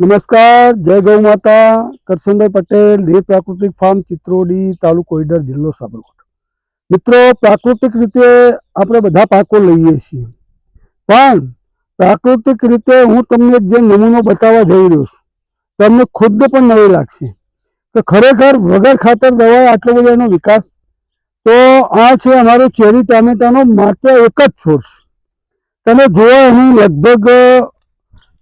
નમસ્કાર, જય ગૌ માતા. કરશનભાઈ પટેલ લે પ્રાકૃતિક ફાર્મ ચિત્રોડી તાલુકો ઈડર જિલ્લો સાબરકોટ મિત્રો, પ્રાકૃતિક રીતે આપણે બધા પાકો લઈએ છીએ. પણ પ્રાકૃતિક રીતે હું તમને જે નમૂનો બતાવવા જઈ રહ્યો છું, તમને ખુદ પણ નવી લાગશે. કે ખરેખર વગર ખાતર દવા આટલો બધો એનો વિકાસ, તો આ છે અમારો ચેરી ટામેટાનો માત્ર એક જ છોડ તમે જોવા એની લગભગ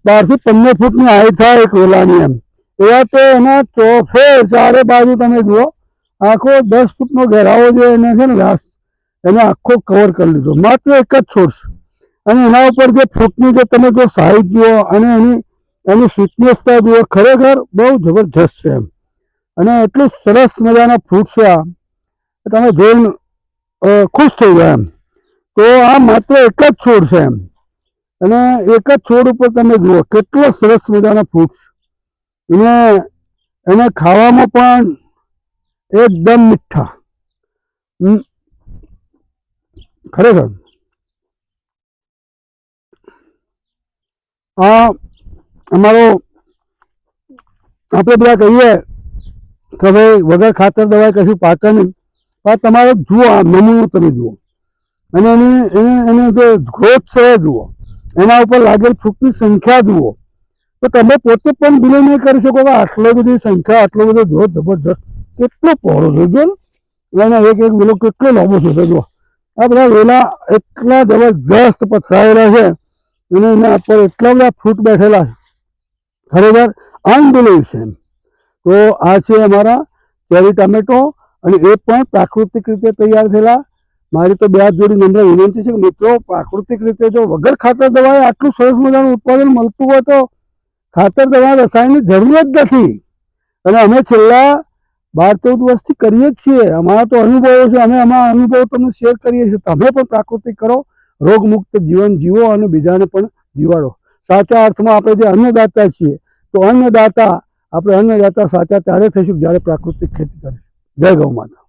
બારથી પંદર ફૂટની હાઈટ થાય એક વેલાની એમ. એવા તો એના ચોફે ચારે બાજુ તમે જુઓ, આખો દસ ફૂટનો ઘેરાવો જે એને છે ને ઘાસ એને આખો કવર કરી લીધો. માત્ર એક જ છોડ અને એના ઉપર જે ફૂટની જે તમે જો સાઈઝ જુઓ અને એની એની સ્વીટનેસતા જુઓ, ખરેખર બહુ જબરજસ્ત છે એમ. અને એટલું સરસ મજાના ફ્રૂટ છે આ. તમે જોઈને ખુશ થઈ ગયા એમ. તો આ માત્ર એક જ છોડ છે એમ. અને એક જ છોડ ઉપર તમે જુઓ, કેટલો સરસ મજાના ફ્રૂટ્સ એને એને ખાવામાં પણ એકદમ મીઠા. ખરેખર. આ અમારો, આપણે બધા કહીએ કે ભાઈ, વગર ખાતર દવાઈ કશું પાકે નહીં. પણ તમારે જુઓ, આ નમૂનો તમે જુઓ. અને એની, એને એને જે ગ્રોથ છે એ જુઓ. એના ઉપર લાગેલ ફૂટની સંખ્યા જુઓ. તો તમે પોતે પણ બિલો નહીં કરી શકો કે આટલો બધી સંખ્યા, આટલો બધો જો જબરજસ્ત. કેટલો પહોળો છે જો ને. એક એક વેલો કેટલો લાંબો છે જો આ બધા વેલા એટલા જબરજસ્ત પથરાયેલા છે અને એના ઉપર એટલા બધા ફ્રૂટ બેઠેલા છે. ખરેખર અનબિલીવ છે તો આ છે અમારા ચેરી ટામેટો અને એ પણ પ્રાકૃતિક રીતે તૈયાર થયેલા મારી તો બે હાથ જોડી નમ્ર વિનંતી છે કે મિત્રો, પ્રાકૃતિક રીતે જો વગર ખાતર દવાએ આટલું સરસ મજાનું ઉત્પાદન મળતું હોય તો ખાતર દવા રસાયણની જરૂર જ નથી. અને અમે છેલ્લા બાર ચૌદ વર્ષથી કરીએ જ છીએ. અમારા તો અનુભવો છે, અમે અમારા અનુભવો તમને શેર કરીએ છીએ. તમે પણ પ્રાકૃતિક કરો, રોગમુક્ત જીવન જીવો અને બીજાને પણ જીવાડો. સાચા અર્થમાં આપણે જે અન્નદાતા છીએ, તો અન્નદાતા, આપણે અન્નદાતા સાચા ત્યારે થઈશું જ્યારે પ્રાકૃતિક ખેતી કરીશું. જય ગૌ માતા.